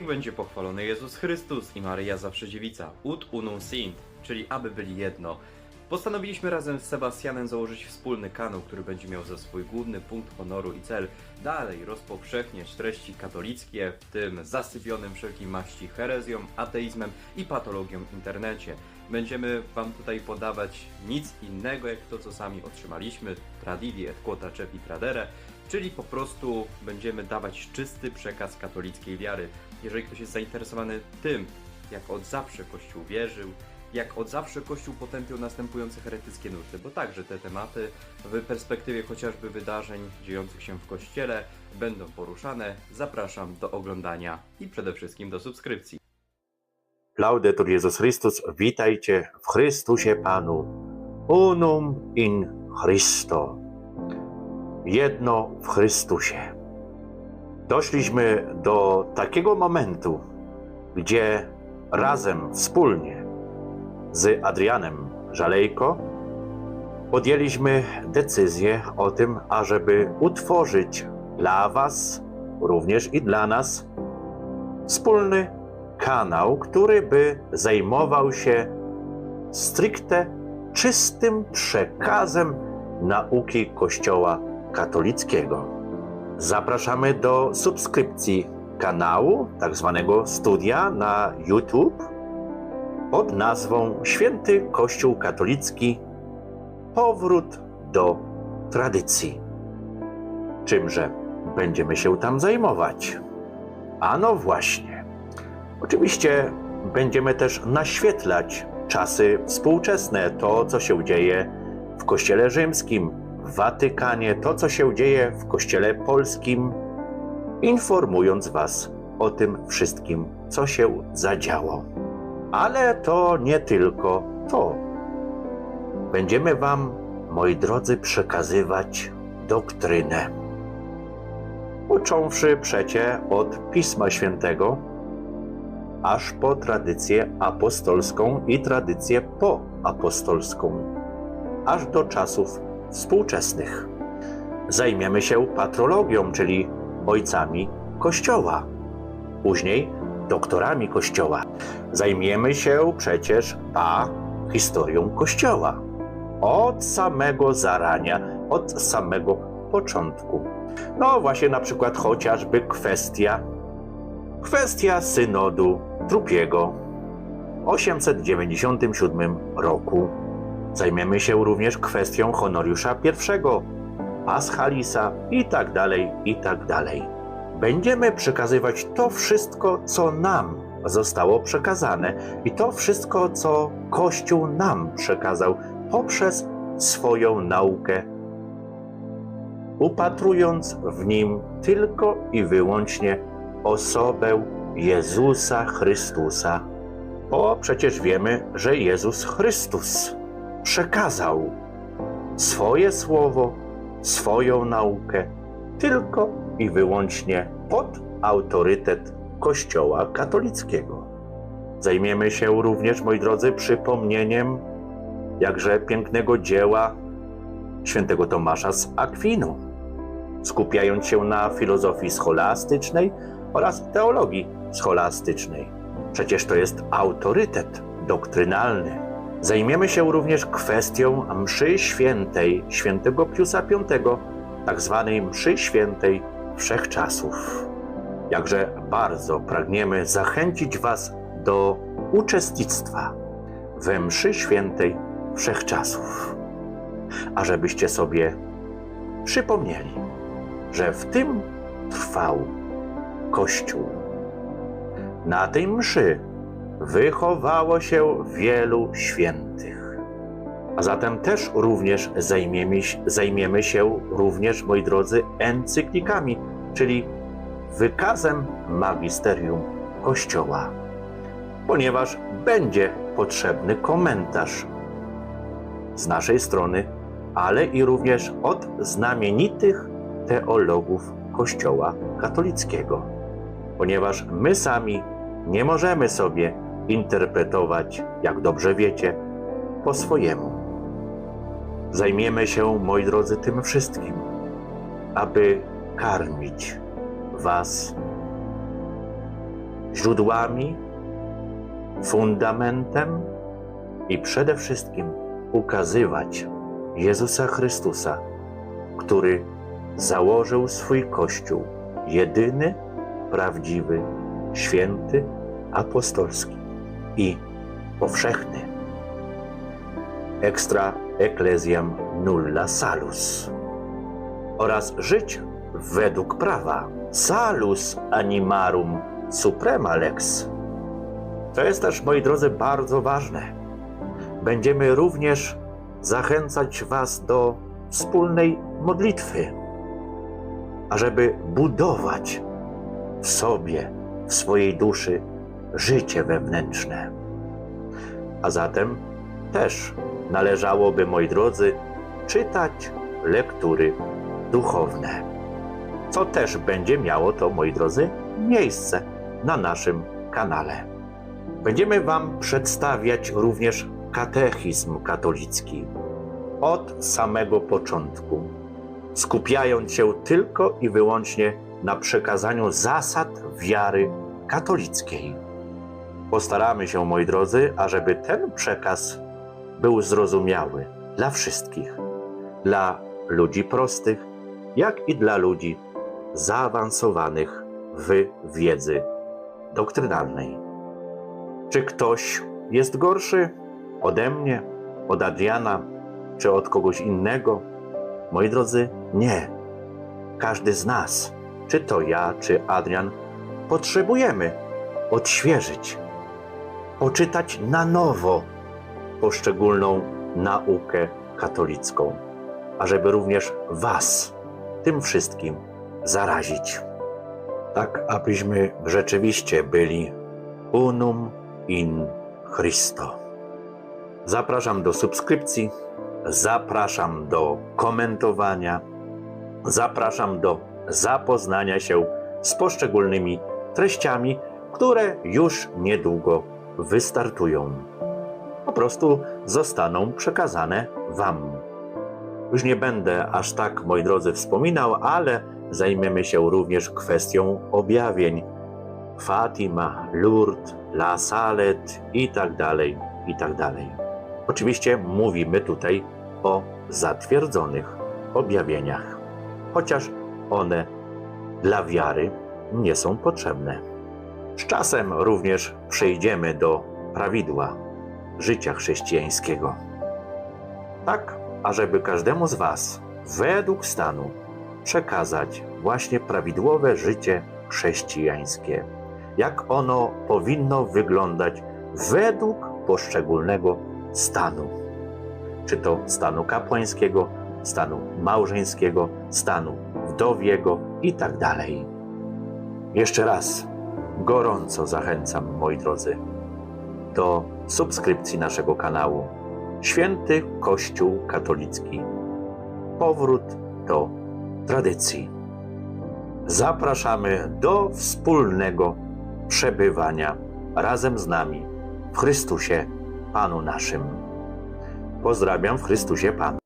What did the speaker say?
Będzie pochwalony Jezus Chrystus i Maryja Zawsze Dziewica, ut unum sint, czyli aby byli jedno. Postanowiliśmy razem z Sebastianem założyć wspólny kanał, który będzie miał za swój główny punkt honoru i cel dalej rozpowszechniać treści katolickie, w tym zasypionym wszelkiej maści herezją, ateizmem i patologią w internecie. Będziemy Wam tutaj podawać nic innego jak to, co sami otrzymaliśmy, tradivi quota cepi tradere, czyli po prostu będziemy dawać czysty przekaz katolickiej wiary. Jeżeli ktoś jest zainteresowany tym, jak od zawsze Kościół wierzył, jak od zawsze Kościół potępił następujące heretyckie nurty, bo także te tematy w perspektywie chociażby wydarzeń dziejących się w Kościele będą poruszane. Zapraszam do oglądania i przede wszystkim do subskrypcji. Laudetur Jezus Chrystus, witajcie w Chrystusie Panu. Unum in Christo. Jedno w Chrystusie. Doszliśmy do takiego momentu, gdzie razem, wspólnie z Adrianem Żalejko podjęliśmy decyzję o tym, ażeby utworzyć dla Was, również i dla nas, wspólny kanał, który by zajmował się stricte czystym przekazem nauki Kościoła katolickiego. Zapraszamy do subskrypcji kanału, tak zwanego studia na YouTube pod nazwą Święty Kościół Katolicki Powrót do tradycji. Czymże będziemy się tam zajmować? Ano właśnie. Oczywiście będziemy też naświetlać czasy współczesne, to co się dzieje w Kościele Rzymskim, Watykanie, to co się dzieje w Kościele Polskim, informując Was o tym wszystkim, co się zadziało. Ale to nie tylko to. Będziemy Wam, moi drodzy, przekazywać doktrynę. Począwszy przecie od Pisma Świętego, aż po tradycję apostolską i tradycję poapostolską, aż do czasów współczesnych. Zajmiemy się patrologią, czyli ojcami Kościoła, później doktorami Kościoła. Zajmiemy się przecież a historią Kościoła od samego zarania, od samego początku. No właśnie na przykład chociażby kwestia Kwestia synodu drugiego w 897 roku. Zajmiemy się również kwestią Honoriusza I, Paschalisa i tak dalej, i tak dalej. Będziemy przekazywać to wszystko, co nam zostało przekazane i to wszystko, co Kościół nam przekazał poprzez swoją naukę, upatrując w nim tylko i wyłącznie osobę Jezusa Chrystusa. Bo przecież wiemy, że Jezus Chrystus przekazał swoje słowo, swoją naukę tylko i wyłącznie pod autorytet Kościoła katolickiego. Zajmiemy się również, moi drodzy, przypomnieniem jakże pięknego dzieła świętego Tomasza z Akwinu, skupiając się na filozofii scholastycznej, oraz teologii scholastycznej. Przecież to jest autorytet doktrynalny. Zajmiemy się również kwestią mszy świętej świętego Piusa V, tak zwanej mszy świętej wszechczasów. Jakże bardzo pragniemy zachęcić Was do uczestnictwa we mszy świętej wszechczasów, ażebyście sobie przypomnieli, że w tym trwał Kościół. Na tej mszy wychowało się wielu świętych. A zatem też również zajmiemy, zajmiemy się również, moi drodzy, encyklikami, czyli wykazem magisterium Kościoła, ponieważ będzie potrzebny komentarz z naszej strony, ale i również od znamienitych teologów Kościoła katolickiego ponieważ my sami nie możemy sobie interpretować, jak dobrze wiecie, po swojemu. Zajmiemy się, moi drodzy, tym wszystkim, aby karmić Was źródłami, fundamentem i przede wszystkim ukazywać Jezusa Chrystusa, który założył swój Kościół, jedyny, prawdziwy, święty, apostolski i powszechny. Extra ecclesiam nulla salus. Oraz żyć według prawa. Salus animarum suprema lex. To jest też, moi drodzy, bardzo ważne. Będziemy również zachęcać Was do wspólnej modlitwy, ażeby budować w sobie, w swojej duszy życie wewnętrzne. A zatem też należałoby, moi drodzy, czytać lektury duchowne. Co też będzie miało to, moi drodzy, miejsce na naszym kanale. Będziemy Wam przedstawiać również katechizm katolicki od samego początku, skupiając się tylko i wyłącznie na przekazaniu zasad wiary katolickiej. Postaramy się, moi drodzy, ażeby ten przekaz był zrozumiały dla wszystkich, dla ludzi prostych, jak i dla ludzi zaawansowanych w wiedzy doktrynalnej. Czy ktoś jest gorszy ode mnie, od Adriana, czy od kogoś innego? Moi drodzy, nie. Każdy z nas, czy to ja, czy Adrian, potrzebujemy odświeżyć, poczytać na nowo poszczególną naukę katolicką, ażeby również Was tym wszystkim zarazić. Tak, abyśmy rzeczywiście byli unum in Christo. Zapraszam do subskrypcji, zapraszam do komentowania, zapraszam do zapoznania się z poszczególnymi treściami, które już niedługo wystartują. Po prostu zostaną przekazane Wam. Już nie będę aż tak, moi drodzy, wspominał, ale zajmiemy się również kwestią objawień. Fatima, Lourdes, La Salette i tak dalej, i tak dalej. Oczywiście mówimy tutaj o zatwierdzonych objawieniach, chociaż one dla wiary nie są potrzebne. Z czasem również przejdziemy do prawidła życia chrześcijańskiego. Tak, ażeby każdemu z Was według stanu przekazać właśnie prawidłowe życie chrześcijańskie, jak ono powinno wyglądać według poszczególnego stanu. Czy to stanu kapłańskiego, stanu małżeńskiego, stanu wdowiego i tak dalej. Jeszcze raz gorąco zachęcam, moi drodzy, do subskrypcji naszego kanału Święty Kościół Katolicki. Powrót do tradycji. Zapraszamy do wspólnego przebywania razem z nami w Chrystusie Panu naszym. Pozdrawiam w Chrystusie Panu.